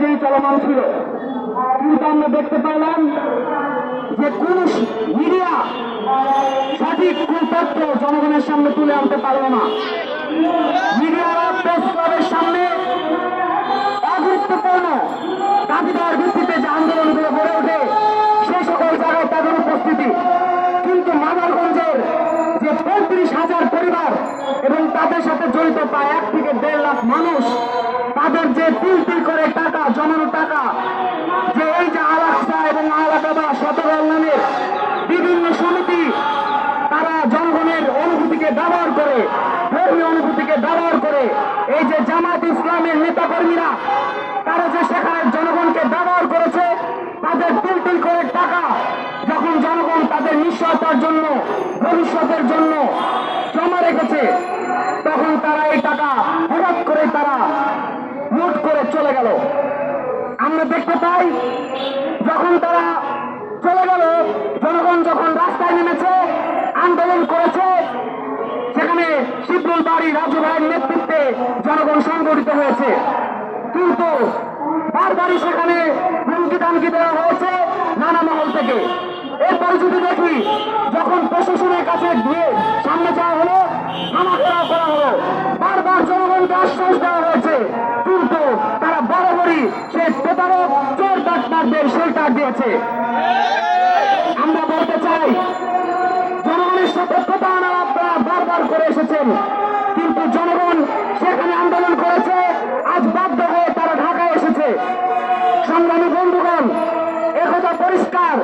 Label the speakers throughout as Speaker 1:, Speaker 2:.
Speaker 1: অনুযায়ী চলমান ছিল। কিন্তু আমরা দেখতে পেলাম যে কোন মিডিয়া সঠিক কোন তথ্য জনগণের সামনে তুলে আনতে পারল না। মিডিয়ারা প্রেস ক্লাবের সামনে অগুরুত্বপূর্ণ দাবিদার ভিত্তিতে যে আন্দোলনগুলো গড়ে ওঠে, সে সকল জায়গায় তাদের উপস্থিতি। কিন্তু মাদারগঞ্জের যে পঁয়ত্রিশ হাজার পরিবার এবং তাদের সাথে জড়িত প্রায় এক থেকে দেড় লাখ মানুষ, তাদের যে তিল তিল করে জমানো টাকা যে এই যে আলাক্সা এবং আলাকাবা শতগল নামের বিভিন্ন সমিতি তারা জনগণের অনুভূতিকে ব্যবহার করে, ধর্মীয় অনুভূতিকে ব্যবহার করে, এই যে জামাত ইসলামের নেতাকর্মীরা, তারা যে সেখানে জনগণকে ব্যবহার করেছে, তাদের তিল তিল করে টাকা যখন জনগণ তাদের নিশ্চয়তার জন্য, ভবিষ্যতের জন্য জমা রেখেছে, তখন তারা এই টাকা হঠাৎ করে তারা লুট করে চলে গেল। আমরা দেখতে পাই, যখন তারা চলে গেল, জনগণ যখন রাস্তায় নেমেছে, আন্দোলন করেছে, সেখানে শিবরুল বাড়ি রাজু ভাইয়ের নেতৃত্বে জনগণ সংগঠিত হয়েছে। কিন্তু বারবারই সেখানে হুমকি দামকি দেওয়া হয়েছে নানা মহল থেকে। এরপর যদি দেখি, যখন প্রশাসনের কাছে গিয়ে সামনে যাওয়া হলো হামাখেরাও করা হলো। বারবার জনগণকে আশ্বাস দেওয়া হয়েছে সেই চোর ডাক্তারদের শেল্টার দিয়েছে। আমরা বলতে চাই, জনগণের প্রতারণা আপনারা বারবার করে এসেছেন। কিন্তু জনগণ সেখানে আন্দোলন করেছে, আজ বাধ্য হয়ে তারা ঢাকায় এসেছে। সংগ্রামী বন্ধুগণ একথা পরিষ্কার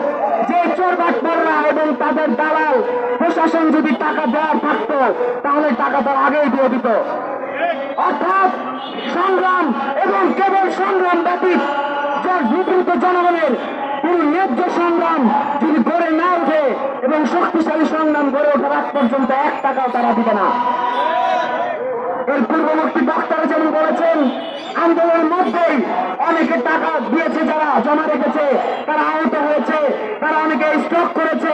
Speaker 1: যে চোর বাটপাররা এবং তাদের দালাল প্রশাসন যদি টাকা দেওয়ার থাকতো, তাহলে টাকা তারা আগেই দিয়ে দিত। অর্থাৎ সংগ্রাম এবং কেবল সংগ্রাম ব্যতীত যার বিপরীত জনগণের কোন ন্যায্য সংগ্রাম যদি গড়ে না ওঠে এবং শক্তিশালী সংগ্রাম গড়ে ওঠার আগ পর্যন্ত এক টাকাও তারা দিবে না। এর পূর্ববর্তী বক্তারা যেমন বলেছেন, আন্দোলনের মধ্যেই অনেকে টাকা দিয়েছে যারা, জমা রেখেছে, তারা আহত হয়েছে, তারা অনেকে স্ট্রোক করেছে,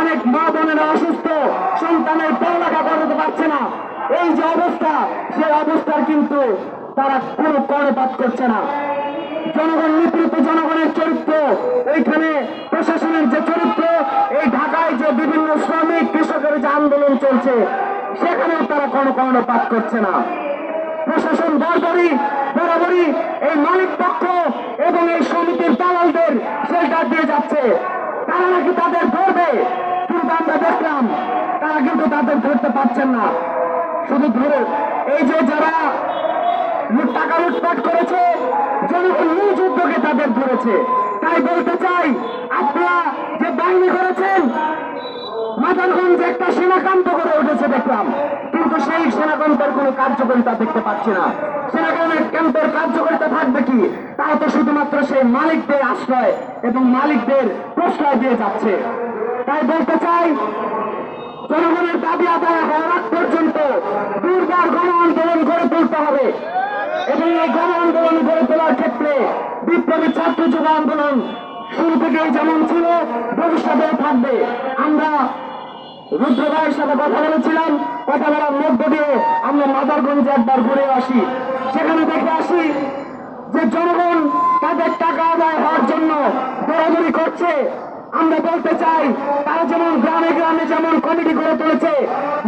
Speaker 1: অনেক মা বোনেরা অসুস্থ, সন্তানের পড়ালেখা করতে পারছে না। এই যে অবস্থা, সেই অবস্থার কিন্তু তারা কোনো কর্ণপাত করছে না। জনগণ নিপীড়িত জনগণের চরিত্র, এইখানে প্রশাসনের যে চরিত্র, এই ঢাকায় যে বিভিন্ন শ্রমিক, কৃষকের যে আন্দোলন চলছে, সেখানেও তারা কোনো কর্ণপাত করছে না। প্রশাসন বরাবরই বরাবরই এই মালিক পক্ষ এবং এই সমিতির দালালদের শেল্টার দিয়ে যাচ্ছে। তারা নাকি তাদের ধরবে? কিন্তু আমরা দেখলাম, তারা কিন্তু তাদের ধরতে পারছেন না। শুধু ধরে, এই যে যারা টাকা লুটপাট করেছে নিজ উদ্যোগে তাদের ধরেছে। তাই বলতে চাই, আপনারা যে বাহিনী করেছেন, মাদারগঞ্জে একটা সেনাকান্ত করে উঠেছে দেখলাম। কিন্তু সেই সেনাকান্তের কোনো কার্যকারিতা দেখতে পাচ্ছি না। সেনাকান্তের ক্যাম্পের কার্যকারিতা থাকবে কি? তাও তো শুধুমাত্র সেই মালিকদের আশ্রয় এবং মালিকদের প্রশ্রয় দিয়ে যাচ্ছে। তাই বলতে চাই, জনগণের দাবি আদায় হওয়ার পর্যন্ত দুর্বার গণ আন্দোলন গড়ে তুলতে হবে। এবং এই গণ আন্দোলন গড়ে তোলার ক্ষেত্রে বিপ্লবী ছাত্র যুব আন্দোলন শুরু থেকেই যেমন ছিল, ভবিষ্যতেও থাকবে। আমরা রুদ্র ভাইয়ের সাথে কথা বলেছিলাম, কথা বলার মধ্য দিয়ে আমরা মাদারগঞ্জে একবার ঘুরে আসি। সেখানে দেখে আসি যে জনগণ তাদের টাকা আদায় হওয়ার জন্য দৌড়াদৌড়ি করছে। আমরা বলতে চাই, তারা যেমন গ্রামে গ্রামে যেমন কমিটি করে তুলেছে,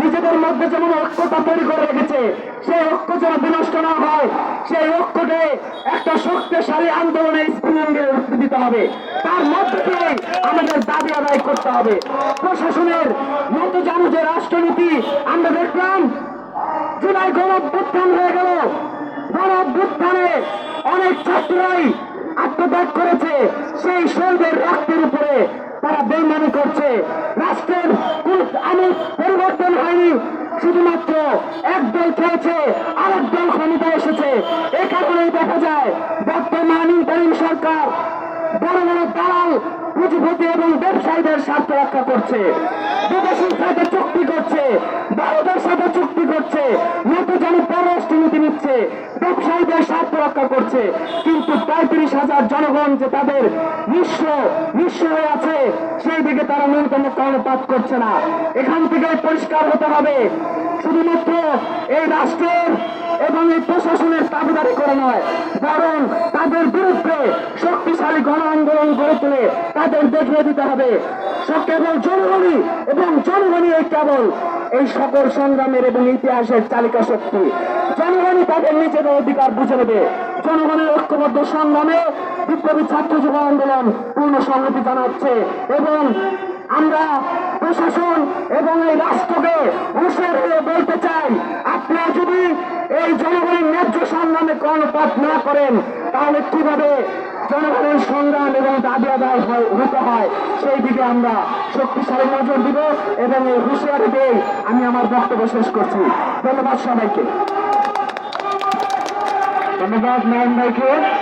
Speaker 1: নিজেদের মধ্যে যেমন ঐক্যতা তৈরি করে রেখেছে, সেই ঐক্য যেন বিনষ্ট না হয় সেই ঐক্যকে একটা শক্তিশালী আন্দোলনে দিতে হবে। তার আমাদের দাবি আদায় করতে হবে। প্রশাসনের জানো যে রাষ্ট্রনীতি, আমরা দেখলাম জুলাই গণ অভ্যুত্থান হয়ে গেল। গণ অভ্যুত্থানে অনেক ছাত্ররাই আত্মত্যাগ করেছে। সেই শহীদের রক্তের উপরে তারা বেইমানি করছে। রাষ্ট্রের পরিবর্তন হয়নি। শুধুমাত্র এক দল খেয়েছে আরেক দল ক্ষমতা এসেছে। এ কারণেই দেখা যায়, বর্তমান ইন্টারিম সরকার বড় বড় দালাল পুঁজিপতি এবং ব্যবসায়ীদের স্বার্থ রক্ষা করছে। বিদেশের সাথে চুক্তি করছে, ভারতের সাথে চুক্তি করছে নতুন যেন পররাষ্ট্রনীতি নিচ্ছে, ব্যবসায়ীদের স্বার্থ রক্ষা করছে। কিন্তু পঁয়ত্রিশ হাজার জনগণ যে তাদের নিঃস্ব নিঃস্ব হয়ে আছে, সেই দিকে তারা ন্যূনতম কর্ণপাত করছে না। এখান থেকে পরিষ্কার হতে হবে। শুধুমাত্র এই রাষ্ট্রের এবং এই প্রশাসনের দাবিদারি করে নয় তাদের তাদের বিরুদ্ধে শক্তিশালী গণ আন্দোলন গড়ে তুলে তাদের দেখিয়ে দিতে হবে। সব কেবল জনগণই এবং জনগণই এই কেবল। এই সকল সংগ্রামের এবং ইতিহাসের চালিকা শক্তি। জনগণই তাদের নিজেদের অধিকার বুঝে নেবে। জনগণের ঐক্যবদ্ধ সংগ্রামে বিপ্লবী ছাত্র যুব আন্দোলন পূর্ণ সংহতি জানাচ্ছে এবং আমরা প্রশাসন এবং এই রাষ্ট্রকে হুঁশিয়ার হয়ে বলতে চাই, আপনারা যদি এই জনগণের ন্যায্য সংগ্রামে কর্ণপাত না করেন, তাহলে কীভাবে জনগণের সংগ্রাম এবং দাবি আদায় হয়- হতে হয়। সেই দিকে আমরা শক্তিশালী নজর দিব এবং এই হুঁশিয়ারি দিয়ে আমি আমার বক্তব্য শেষ করছি। ধন্যবাদ সবাইকে। ধন্যবাদ, নারায়ণ ভাইকে।